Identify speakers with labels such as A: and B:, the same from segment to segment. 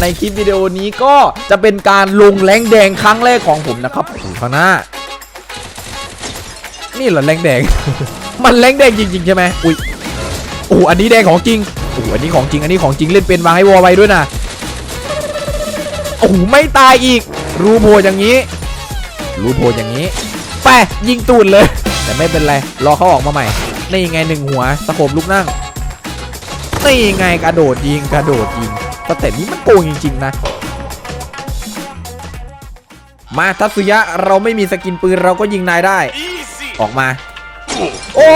A: ในคลิปวิดีโอนี้ก็จะเป็นการลงแรงแดงครั้งแรกของผมนะครับอยู่ข้างหน้า นี่เหรอแรงแดง มันแรงแดงจริงๆใช่ไหมอุ้ยโอ้อันนี้แดงของจริงโอ้อันนี้ของจริง อันนี้ของจริงเล่นเป็นวางให้วอลไว้ด้วยนะโอ้โหไม่ตายอีก รูโพอย่างนี้ รูโพอย่างนี้ไปยิงตูดเลย แต่ไม่เป็นไร รอเขาออกมาใหม่นี่ไงหนึ่งหัวสะโขบลูกนั่งนี่ไงกระโดดยิงกระโดดยิง สเต็ปนี้มันโกงจริงๆนะมาทัศยะเราไม่มีสกินปืนเราก็ยิงนายได้ ออกมา โอ้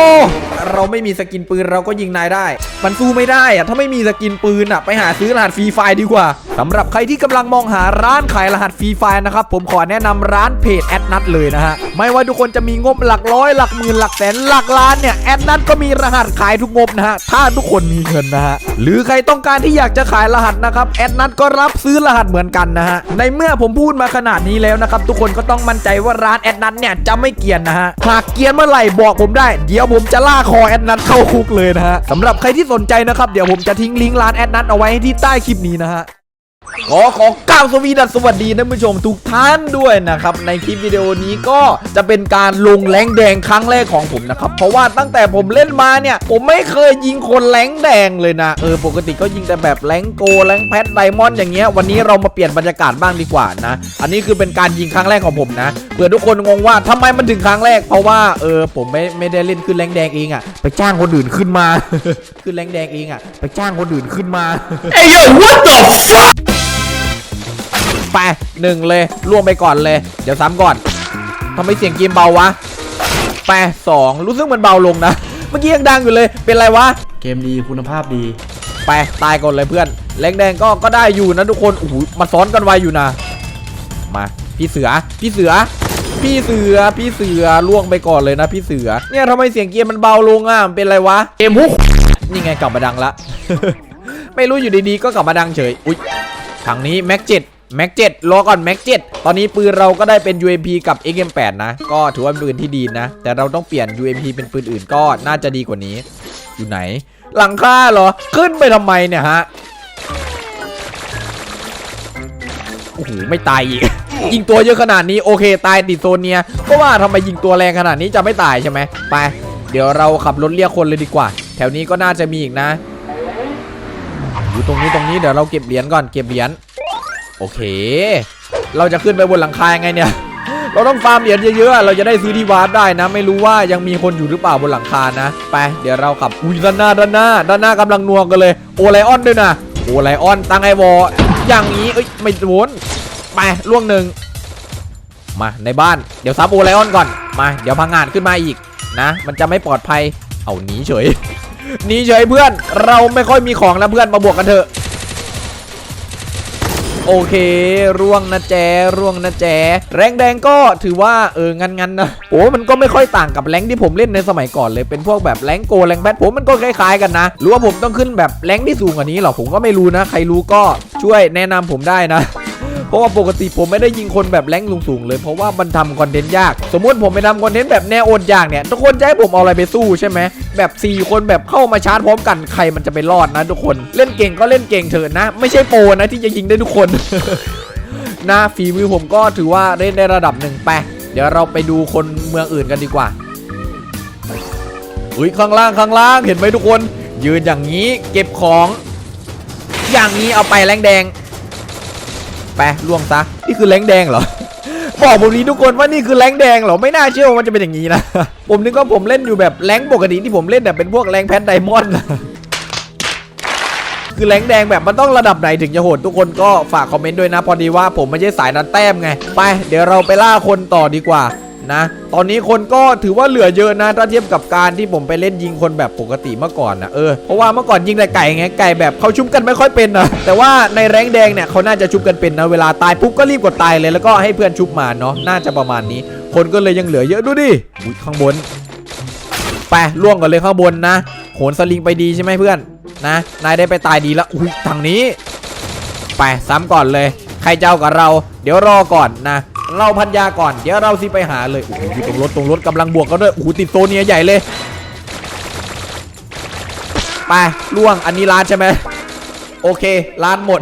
A: เราไม่มีสกินปืนเราก็ยิงนายได้ มันสู้ไม่ได้อะถ้าไม่มีสกินปืนอะไปหาซื้อรหัสฟรีไฟล์ดีกว่าสำหรับใครที่กำลังมองหาร้านขายรหัสฟรีไฟล์นะครับผมขอแนะนำร้านเพจแอดนัทเลยนะฮะ ไม่ว่าทุกคนจะมีงบหลักร้อยหลักหมื่นหลักแสนหลักล้านเนี่ยแอดนัทก็มีรหัสขายทุกงบนะฮะ ถ้าทุกคนมีเงินนะฮะ หรือใครต้องการที่อยากจะขายรหัสนะครับแอดนัทก็รับซื้อรหัสเหมือนกันนะฮะ ในเมื่อผมพูดมาขนาดนี้แล้วนะครับทุกคนก็ต้องมั่นใจว่าร้านแอดนัทเนี่ยจะไม่เกรียนนะฮะ หากเกรียนเมื่อไหร่บอกผมได้เดี๋ยวผมจะล่าคอแอดนัทเข้าคุกเลยนะฮะสำหรับใครที่สนใจนะครับ เดี๋ยวผมจะทิ้งลิงก์ร้านแอดนัทเอาไว้ที่ใต้คลิปนี้นะฮะ ขอขอกล่าวสวีดัสสวัสดีท่านผู้ชมทุกท่านด้วยนะครับ ในคลิปวิดีโอนี้ก็จะเป็นการลงแรงแดงครั้งแรกของผมนะครับ เพราะว่าตั้งแต่ผมเล่นมาเนี่ย ผมไม่เคยยิงคนแรงแดงเลยนะ เออปกติก็ยิงแต่แบบแรงโกแรงแพทไดมอนด์อย่างเงี้ยวันนี้เรามาเปลี่ยนบรรยากาศบ้างดีกว่านะ อันนี้คือเป็นการยิงครั้งแรกของผมนะเผื่อทุกคนงงว่าทำไมมันถึงครั้งแรก เพราะว่าเออผมไม่ไม่ได้เล่นขึ้นแรงแดงเองอะไปจ้างคนอื่นขึ้นมาขึ้นแรงแดงเองอะไปจ้างคนอื่นขึ้นมา
B: Hey yo, what the fuck?
A: ไปหนึ่งเลยล่วงไปก่อนเลย เดี๋ยวซ้ำก่อนทำไมเสียงเกมเบาวะไปสองรู้สึกมันเบาลงนะ เมื่อกี้ยังดังอยู่เลยเป็นไรวะ
B: เกมดีคุณภาพดี
A: ไปตายก่อนเลยเพื่อนแรงแดงก็ก็ได้อยู่นะทุกคนโอ้โหมาซ้อนกันไวอยู่นะ มาพี่เสือพี่เสือ พี่เสือพี่เสือล่วงไปก่อนเลยนะพี่เสือ เนี่ยทำไมเสียงเกมมันเบาลงอะมันเป็นไรวะ
B: เกมฮุก
A: นี่ไงกลับมาดังละ ไม่รู้อยู่ดีๆก็กลับมาดังเฉยอุ๊ยทางนี้แม็กเจ็ด แม็กเจ็ดรอก่อนแม็กเจ็ดตอนนี้ปืนเราก็ได้เป็น UMP กับ XM8 นะ ก็ถือว่าเป็นปืนที่ดีนะ แต่เราต้องเปลี่ยน UMP เป็นปืนอื่นก็น่าจะดีกว่านี้ อยู่ไหน หลังคาเหรอ ขึ้นไปทำไมเนี่ยฮะ โอ้โห ไม่ตายอีก ยิงตัวเยอะขนาดนี้โอเคตายติดโซนเนียก็ว่าทำไมยิงตัวแรงขนาดนี้จะไม่ตายใช่ไหมไป เดี๋ยวเราขับรถเรียกคนเลยดีกว่า แถวนี้ก็น่าจะมีอีกนะอยู่ตรงนี้ตรงนี้เดี๋ยวเราเก็บเหรียญก่อนเก็บเหรียญ อเค เราจะขึ้นไปบนหลังคายังไงเนี่ย เราต้องฟาร์มเหรียญเยอะๆ เราจะได้ซื้อที่วาร์ปได้นะ ไม่รู้ว่ายังมีคนอยู่หรือเปล่าบนหลังคานะ ไป เดี๋ยวเราขับ อุ้ยด้านหน้าด้านหน้าด้านหน้ากำลังนัวกันเลย โอไลออนด้วยนะ โอไลออนตั้งไอวออย่างนี้ เอ้ย ไม่โดนไปล่วงหนึ่ง มาในบ้าน เดี๋ยวซับโอไลออนก่อน มา เดี๋ยวพังงานขึ้นมาอีกนะ มันจะไม่ปลอดภัย เอาหนีเฉยหนีเฉยเพื่อน เราไม่ค่อยมีของแล้วเพื่อนมาบวกกันเถอะ โอเคร่วงนะแจร่วงนะแจแรงแดงก็ถือว่าเอองันงันนะโอ้มันก็ไม่ค่อยต่างกับแรงที่ผมเล่นในสมัยก่อนเลยเป็นพวกแบบแรงโกแรงแบทผมมันก็คล้ายๆกันนะหรือว่าผมต้องขึ้นแบบแรงที่สูงกว่านี้หรอผมก็ไม่รู้นะ ใครรู้ก็ช่วยแนะนำผมได้นะ ราะว่าปกติผมไม่ได้ยิงคนแบบแรงลุงสูงๆเลย เพราะว่ามันทำคอนเทนต์ยาก สมมติผมไปทำคอนเทนต์แบบแนวโอดยากเนี่ย ทุกคนจะให้ผมเอาอะไรไปสู้ใช่ไหมแบบ4คนแบบเข้ามาชาร์จพร้อมกันใครมันจะไปรอดนะ ทุกคนเล่นเก่งก็เล่นเก่งเถิดนะ ไม่ใช่โปรนะที่จะยิงได้ทุกคนนะฝีมือผมก็ถือว่าเล่นได้ระดับหนึ่งไปเดี๋ยวเราไปดูคนเมืองอื่นกันดีกว่าอุ้ยข้างล่างข้างล่างเห็นไหมทุกคน ยืนอย่างนี้เก็บของ อย่างนี้เอาไปแรงแดง ไปล่วงซะนี่คือแรงแดงเหรอบอกผมนี้ทุกคนว่านี่คือแรงแดงเหรอไม่น่าเชื่อว่ามันจะเป็นอย่างนี้นะ ผมนึกว่าผมเล่นอยู่แบบแรงปกติที่ผมเล่นแบบเป็นพวกแรงแพทไดมอนด์คือแรงแดงแบบมันต้องระดับไหนถึงจะโหดทุกคนก็ฝากคอมเมนต์ด้วยนะ พอดีว่าผมไม่ใช่สายนัดแต้มไง ไป เดี๋ยวเราไปล่าคนต่อดีกว่า นะ ตอนนี้คนก็ถือว่าเหลือเยอะนะถ้าเทียบกับการที่ผมไปเล่นยิงคนแบบปกติเมื่อก่อนนะเออเพราะว่าเมื่อก่อนยิงแต่ไก่ไงไก่แบบเขาชุบกันไม่ค่อยเป็นนะแต่ว่าในแรงแดงเนี่ยเขาน่าจะชุบกันเป็นนะเวลาตายปุ๊บก็รีบกดตายเลยแล้วก็ให้เพื่อนชุบมาเนาะน่าจะประมาณนี้ คนก็เลยยังเหลือเยอะดูดิข้างบนไปล่วงก่อนเลยข้างบนนะโหนสลิงไปดีใช่ไหมเพื่อนนะนายได้ไปตายดีแล้วอุ้ยทางนี้ ไปซ้ำก่อนเลย ใครเจะเอากับเรา เดี๋ยวรอก่อนนะ เราพันยาก่อน เดี๋ยวเราสิไปหาเลยโอ้โหอยู่ตรงรถตรงรถกำลังบวกกันด้วยโอ้โหติดโซเนียใหญ่เลยไปล่วงอันนี้ร้านใช่ไหมโอเคร้านหมด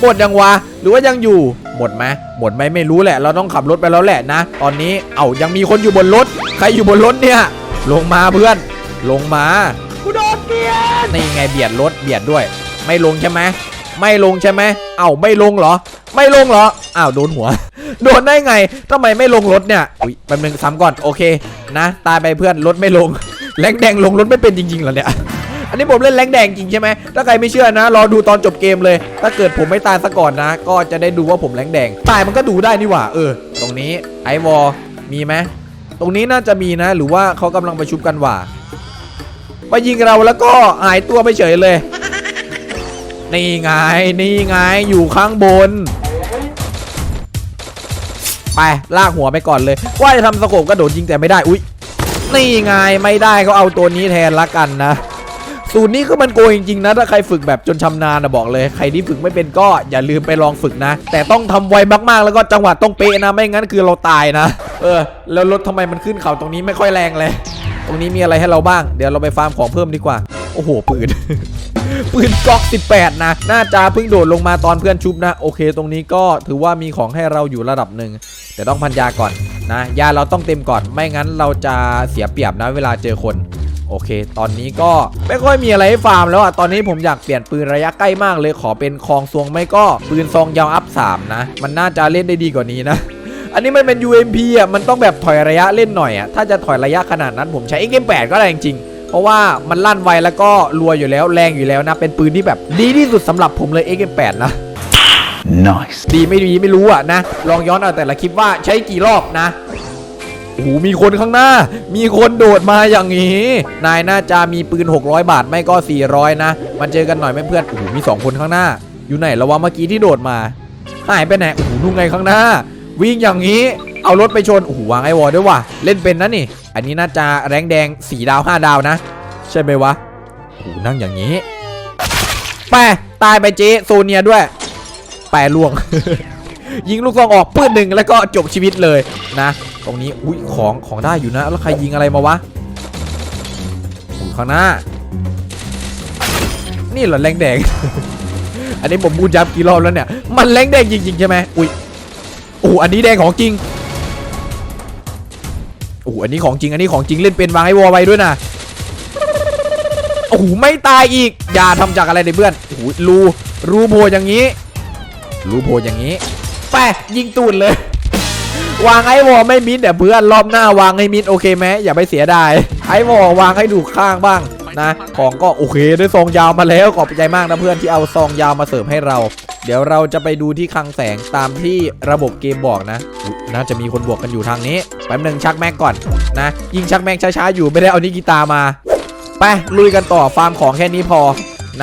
A: หมดยังวะหรือว่ายังอยู่ หมดไหมหมดไหมไม่รู้แหละ เราต้องขับรถไปแล้วแหละนะ ตอนนี้เอ้ายังมีคนอยู่บนรถ ใครอยู่บนรถเนี่ย ลงมาเพื่อน ลงมากูโดนเบียดนี่ไงเบียดรถเบียดด้วย ไม่ลงใช่ไหม ไม่ลงใช่ไหมเอ้าไม่ลงเหรอ ไม่ลงเหรออ้าวโดนหัว โดนได้ไงทำไมไม่ลงรถเนี่ยอุ้ยแป๊บนึงซ้ำก่อนโอเค นะ ตายไปเพื่อนรถไม่ลงแรงแดงลงรถไม่เป็นจริงๆเหรอเนี่ยอันนี้ผมเล่นแรงแดงจริงใช่ไหมถ้าใครไม่เชื่อนะ รอดูตอนจบเกมเลย ถ้าเกิดผมไม่ตายซะก่อนนะ ก็จะได้ดูว่าผมแรงแดง ตายมันก็ดูได้นี่หว่า เออ ตรงนี้ไอวอลมีไหม ตรงนี้น่าจะมีนะ หรือว่าเขากำลังประชุมกันว่ามายิงเราแล้วก็หายตัวไปเฉยเลย นี่ไง นี่ไง อยู่ข้างบน ไป ลากหัวไปก่อนเลย ว่าจะทำสโคปกระโดดยิงแต่ไม่ได้ อุ๊ยนี่ไง ไม่ได้ก็เอาตัวนี้แทนละกันนะ สูตรนี้คือมันโกงจริงๆนะ ถ้าใครฝึกแบบจนชำนาญนะบอกเลย ใครที่ฝึกไม่เป็นก็อย่าลืมไปลองฝึกนะ แต่ต้องทำไวมากๆ แล้วก็จังหวะต้องเป๊ะนะ ไม่งั้นคือเราตายนะ เออ แล้วรถทำไมมันขึ้นเขาตรงนี้ไม่ค่อยแรงเลย ตรงนี้มีอะไรให้เราบ้าง เดี๋ยวเราไปฟาร์มของเพิ่มดีกว่า โอ้โหปืน ปืนก๊อก 18 นะ น่าจะเพิ่งโดดลงมาตอนเพื่อนชุบนะ โอเค ตรงนี้ก็ถือว่ามีของให้เราอยู่ระดับหนึ่ง แต่ต้องพันยาก่อนนะ ยาเราต้องเต็มก่อน ไม่งั้นเราจะเสียเปรียบนะเวลาเจอคน โอเค ตอนนี้ก็ไม่ค่อยมีอะไรให้ฟาร์มแล้วอะตอนนี้ผมอยากเปลี่ยนปืนระยะใกล้มากเลย ขอเป็นคองซวงไม่ก็ปืนซองยาวอัพ3นะ มันน่าจะเล่นได้ดีกว่านี้นะอันนี้มันเป็น UMP อะ มันต้องแบบถอยระยะเล่นหน่อยอะ ถ้าจะถอยระยะขนาดนั้นผมใช้ XM8 ก็ได้จริงๆ เพราะว่ามันลั่นไวแล้วก็รัวอยู่แล้วแรงอยู่แล้วนะ เป็นปืนที่แบบดีที่สุดสำหรับผมเลย XM8 นะ
B: Nice
A: ดีไม่ดีไม่รู้อะนะ ลองย้อนเอาแต่ละคลิปว่าใช้กี่รอบนะโอ้โหมีคนข้างหน้า มีคนโดดมาอย่างนี้ นายน่าจะมีปืน 600 บาทไม่ก็ 400 นะมาเจอกันหน่อยไหมเพื่อนโอ้โหมี 2 คนข้างหน้า อยู่ไหนแล้ววะเมื่อกี้ที่โดดมา หายไปไหนโอ้โหนู่นไงข้างหน้า วิ่งอย่างนี้ เอารถไปชนโอ้โหวางไอวอลด้วยว่ะเล่นเป็นนะนี่ อันนี้น่าจะแรงแดง4ดาว5ดาวนะ ใช่ไหมวะโอ้นั่งอย่างนี้ไปตายไปเจ๊โซเนียด้วย แปรล่วง ยิงลูกซองออกปืนหนึ่งแล้วก็จบชีวิตเลยนะ ตรงนี้อุ้ยของของได้อยู่นะ แล้วใครยิงอะไรมาวะอยู่ข้างหน้า นี่เหรอแรงแดง อันนี้ผมพูดย้ำกี่รอบแล้วเนี่ย มันแรงแดงจริงๆใช่ไหมอุ้ยโอ้อันนี้แดงของจริง อ้โหอันนี้ของจริง อันนี้ของจริงเล่นเป็นวางให้วอลไว้ด้วยนะโอ้โหไม่ตายอีกอย่าทำจากอะไรในเพื่อนโอ้โหรูรูโผล่อย่างนี้ รูโผล่อย่างนี้ไปยิงตูดเลย วางไอ้วอลไม่มิดแต่เพื่อนรอบหน้าวางให้มิดโอเคไหมอย่าไปเสียดายไอ้วอลวางให้ดูข้างบ้างนะ ของก็โอเคได้ซองยาวมาแล้วขอบใจมากนะเพื่อนที่เอาซองยาวมาเสริมให้เรา เดี๋ยวเราจะไปดูที่คลังแสงตามที่ระบบเกมบอกนะ น่าจะมีคนบวกกันอยู่ทางนี้แป๊บหนึ่งชักแม็กก่อนนะยิงชักแม็กช้าๆอยู่ไม่ได้เอานิกิตามาไปลุยกันต่อฟาร์มของแค่นี้พอ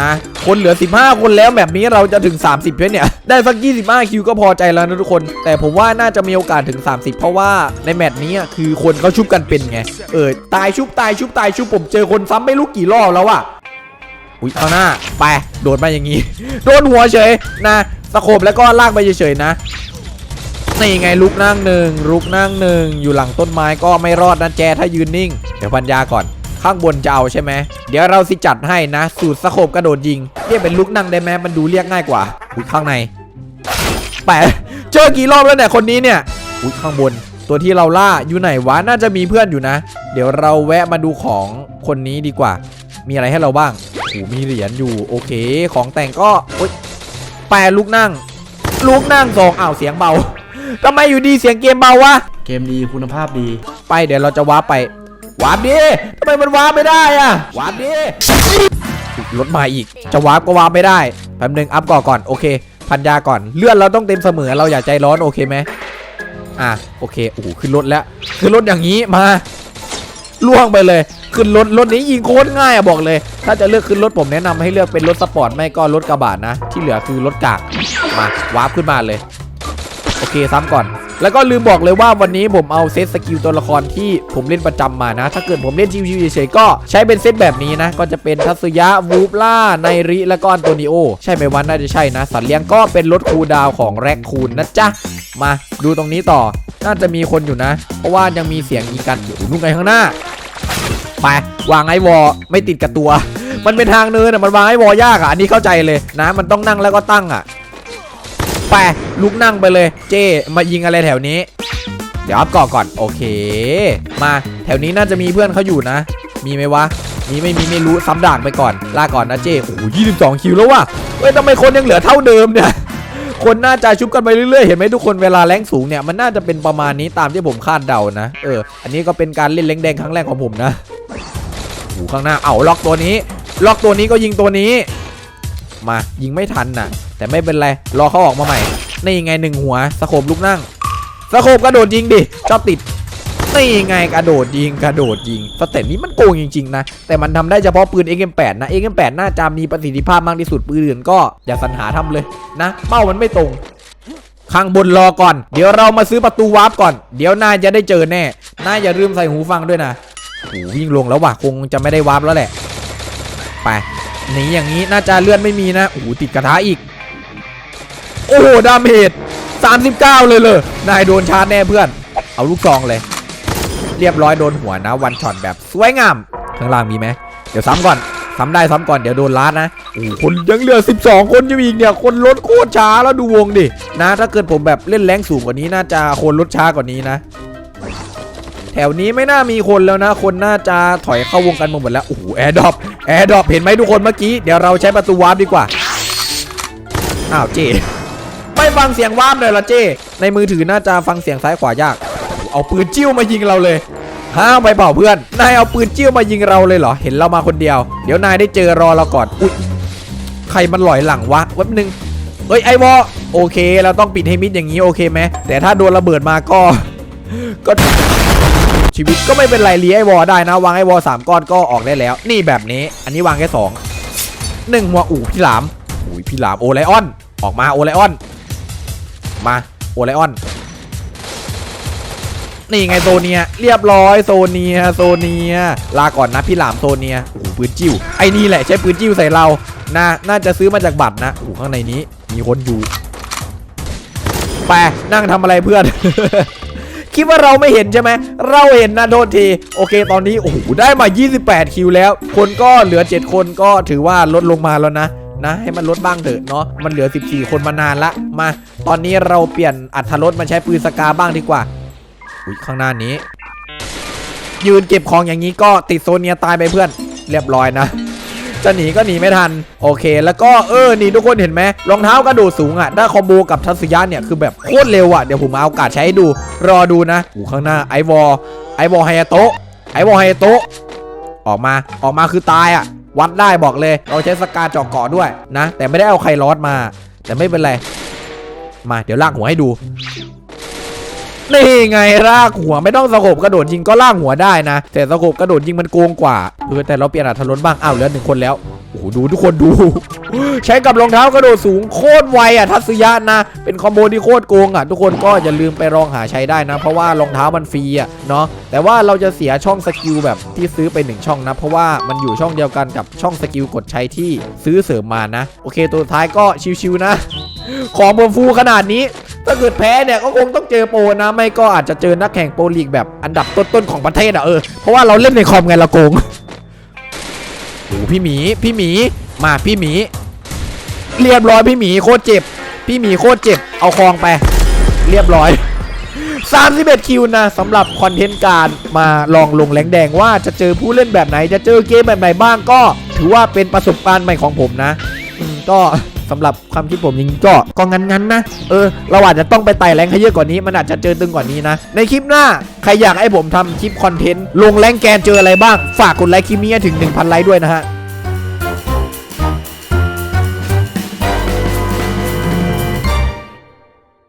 A: นะคนเหลือ 15 คนแล้วแบบนี้เราจะถึง 30เพชรเนี่ย ได้สัก 25 คิวก็พอใจแล้วนะทุกคน แต่ผมว่าน่าจะมีโอกาสถึง 30 เพราะว่าในแมตช์นี้คือคนเขาชุบกันเป็นไง เออ ตายชุบตายชุบตายชุบผมเจอคนซ้ำไม่รู้กี่รอบแล้วอะ อุ้ยเอาหน้าไปโดดมาอย่างนี้ โดนหัวเฉยนะสโคบแล้วก็ลากไปเฉยๆนะนี่ไงลุกนั่งหนึ่งลุกนั่งหนึ่งอยู่หลังต้นไม้ก็ไม่รอดนะแจถ้ายืนนิ่ง เดี๋ยวปัญญาก่อนข้างบนจะเอาใช่ไหมเดี๋ยวเราสิจัดให้นะ สูตรสะโคบกระโดดยิงเรียกเป็นลุกนั่งได้ไหมมันดูเรียกง่ายกว่าอุ้ยข้างในแปะเจอกี่รอบแล้วเนี่ยคนนี้เนี่ยอุ้ยข้างบน ตัวที่เราล่าอยู่ไหนวะน่าจะมีเพื่อนอยู่นะ เดี๋ยวเราแวะมาดูของคนนี้ดีกว่า มีอะไรให้เราบ้าง โอ้มีเหรียญอยู่โอเค ของแต่งก็อุ้ยแปะลุกนั่งลุกนั่งสองอ้าวเสียงเบาทำไมอยู่ดีเสียงเกมเบาวะ
B: เกมดีคุณภาพดี
A: ไปเดี๋ยวเราจะวาร์ปไป วาร์ปดิทำไมมันวาร์ปไม่ได้อะวาร์ปดิรถมาอีก จะวาร์ปก็วาร์ปไม่ได้ แป๊บนึงอัพก่อนก่อนโอเค พันยาก่อน เลื่อนเราต้องเต็มเสมอเราอย่าใจร้อนโอเคไหมอะโอเคโอ้โหขึ้นรถแล้ว ขึ้นรถอย่างนี้มา ล่วงไปเลย ขึ้นรถรถนี้ยิงโคตรง่ายอะบอกเลย ถ้าจะเลือกขึ้นรถผมแนะนำให้เลือกเป็นรถสปอร์ตไม่ก็รถกระบะนะ ที่เหลือคือรถกากมาวาร์ปขึ้นมาเลย โอเคซ้ำก่อนแล้วก็ลืมบอกเลยว่าวันนี้ผมเอาเซตสกิลตัวละครที่ผมเล่นประจำมานะ ถ้าเกิดผมเล่นชิวๆเฉยๆก็ใช้เป็นเซตแบบนี้นะ ก็จะเป็นทัศยะวูฟล่าไนริแล้วก็อันโตนิโอ ใช่ไหมวันน่าจะใช่นะ สัตว์เลี้ยงก็เป็นรถคูดาวของแร็คคูนนะจ๊ะ มาดูตรงนี้ต่อ น่าจะมีคนอยู่นะ เพราะว่ายังมีเสียงอีกันอยู่นู่นไงข้างหน้า ไป วางไอ้วอไม่ติดกับตัว มันเป็นทางเนินอะมันวางไอ้วอยากอะอันนี้เข้าใจเลยนะมันต้องนั่งแล้วก็ตั้งอะไปลุกนั่งไปเลย เจ้มายิงอะไรแถวนี้ เดี๋ยวอัพก่อก่อนโอเค มาแถวนี้น่าจะมีเพื่อนเขาอยู่นะ มีไหมวะมีไม่มีไม่รู้ซ้ำด่านไปก่อนลาก่อนนะเจ้โอ้โหยี่สิบสองคิวแล้วว่ะเฮ้ยทำไมคนยังเหลือเท่าเดิมเนี่ยคนน่าจะชุบกันไปเรื่อยๆ เห็นไหมทุกคนเวลาแรงสูงเนี่ยมันน่าจะเป็นประมาณนี้ตามที่ผมคาดเดานะ เออ อันนี้ก็เป็นการเล่นแรงแดงครั้งแรกของผมนะ หข้างหน้า เอาล็อกตัวนี้ ล็อกตัวนี้ก็ยิงตัวนี้ มายิงไม่ทันน่ะ แต่ไม่เป็นไร รอเขาออกมาใหม่ นี่ไงหนึ่งหัวสโคบลูกนั่งสโคบกระโดดยิงดิชอบติดนี่ไงกระโดดยิงกระโดดยิงสเต็ปนี้มันโกงจริงๆนะ แต่มันทำได้เฉพาะปืน XM8 นะ XM8 น่าจะมีประสิทธิภาพมากที่สุดปืนอื่นก็อย่าสรรหาทำเลยนะ เป้ามันไม่ตรง ข้างบนรอก่อน เดี๋ยวเรามาซื้อประตูวาร์ปก่อน เดี๋ยวนายจะได้เจอแน่นายอย่าลืมใส่หูฟังด้วยนะ โอ้วิ่งลงแล้วว่ะคงจะไม่ได้วาร์ปแล้วแหละ ไปหนีอย่างนี้น่าจะเลื่อนไม่มีนะโอ้โหติดกระทะอีก โอ้โหดาเมจ39 เลยเลยนายโดนชาร์จแน่เพื่อน เอาลูกซองเลย เรียบร้อยโดนหัวนะวันช็อตแบบสวยงามข้างล่างมีไหมเดี๋ยวซ้ำก่อนซ้ำได้ซ้ำก่อนเดี๋ยวโดนล้านนะโอ้โหคนยังเหลือ 12 คนอยู่อีกเนี่ย คนลดโคตรช้าแล้วดูวงดินะ ถ้าเกิดผมแบบเล่นแรงสูงกว่านี้น่าจะคนลดช้ากว่านี้นะ แถวนี้ไม่น่ามีคนแล้วนะ คนน่าจะถอยเข้าวงกันหมดแล้ว โอ้โห แอร์ดรอป แอร์ดรอป เห็นไหมทุกคนเมื่อกี้ เดี๋ยวเราใช้ประตูวาร์ปดีกว่า อ้าวเจไม่ฟังเสียงวาร์ปเลยละเจ ในมือถือน่าจะฟังเสียงซ้ายขวายาก เอาปืนจิ้วมายิงเราเลยห้าวไปเปล่าเพื่อน นายเอาปืนจิ้วมายิงเราเลยเหรอ เห็นเรามาคนเดียว เดี๋ยวนายได้เจอรอเราก่อน อุ๊ย ใครมันหลอยหลังวะแป๊บนึงเฮ้ยไอวอโอเค เราต้องปิดให้มิดอย่างนี้โอเคไหมแต่ถ้าโดนระเบิดมาก็ ก็ ชีวิตก็ไม่เป็นไรรีไอวอได้นะ วางไอวอสามก้อนก็ออกได้แล้ว นี่แบบนี้ อันนี้วางแค่สองหนึ่งหัวอู่พี่หลามอุ้ยพี่หลามโอไลออน ออกมาโอไลออน มาโอไลออน นี่ไงโซเนีย เรียบร้อยโซเนียโซเนีย ลาก่อนนะพี่หลามโซเนียโอ้โหปืนจิ้ว ไอ้นี่แหละใช้ปืนจิ้วใส่เรานะน่าจะซื้อมาจากบัตรนะโอ้ข้างในนี้มีคนอยู่ไปนั่งทำอะไรเพื่อน คิดว่าเราไม่เห็นใช่ไหมเราเห็นนะโทษทีโอเคตอนนี้โอ้โหได้มา 28 คิวแล้ว คนก็เหลือ 7 คนก็ถือว่าลดลงมาแล้วนะนะให้มันลดบ้างเถอะเนาะมันเหลือ 14 คนมานานละมา ตอนนี้เราเปลี่ยนอัธรสมาใช้ปืนสกาบ้างดีกว่าอุ้ยข้างหน้านี้ ยืนเก็บของอย่างนี้ก็ติดโซเนียตายไปเพื่อน เรียบร้อยนะ จะหนีก็หนีไม่ทัน โอเค แล้วก็เออนี่ทุกคนเห็นไหมรองเท้ากระโดดสูงอะได้คอมโบกับทัศยะเนี่ยคือแบบโคตรเร็วอะเดี๋ยวผมเอาโอกาสใช้ให้ดูรอดูนะอูข้างหน้าไอวอลไอวอลไฮโตะไอวอลไฮโตะออกมาออกมาคือตายอะ วัดได้บอกเลย เราใช้สกาเจาะเกาะด้วยนะ แต่ไม่ได้เอาใครลอดมา แต่ไม่เป็นไร มาเดี๋ยวลากหัวให้ดู นี่ไงลากหัวไม่ต้องสกบกระโดดยิงก็ลากหัวได้นะ แต่สกบกระโดดยิงมันโกงกว่าเออแต่เราเปลี่ยนอัตรสบ้างอ้าวเหลือหนึ่งคนแล้วโอ้โหดูทุกคนดู ใช้กับรองเท้ากระโดดสูงโคตรไวอะทัศยะนะ เป็นคอมโบที่โคตรโกงอะทุกคนก็อย่าลืมไปลองหาใช้ได้นะ เพราะว่ารองเท้ามันฟรีอะเนาะแต่ว่าเราจะเสียช่องสกิลแบบที่ซื้อไปหนึ่งช่องนะ เพราะว่ามันอยู่ช่องเดียวกันกับช่องสกิลกดใช้ที่ซื้อเสริมมานะ โอเคตัวท้ายก็ชิวๆนะ ของบนฟูขนาดนี้ ถ้าเกิดแพ้เนี่ยก็คงต้องเจอโปรนะไม่ก็อาจจะเจอนักแข่งโปรลีกแบบอันดับต้นๆของประเทศอะเออเพราะว่าเราเล่นในคอมไงเราโกงโอ้พี่หมีพี่หมีมาพี่หมี เรียบร้อยพี่หมีโคตรเจ็บ พี่หมีโคตรเจ็บ เอาคลองไป เรียบร้อย31คิวนะสำหรับคอนเทนต์การมาลองลงแรงแดงว่าจะเจอผู้เล่นแบบไหนจะเจอเกมแบบไหนบ้างก็ ถือว่าเป็นประสบการณ์ใหม่ของผมนะอืมก็ สำหรับความคิดผมยิงก็ก็งั้นๆนะ เออ เราอาจจะต้องไปไต่แรงให้เยอะกว่านี้ มันอาจจะเจอตึงกว่านี้นะ ในคลิปหน้า ใครอยากให้ผมทำคลิปคอนเทนต์ลงแรงแกนเจออะไรบ้าง ฝากกดไลค์คลิปนี้ให้ถึง 1,000 ไลค์ด้วยนะฮะ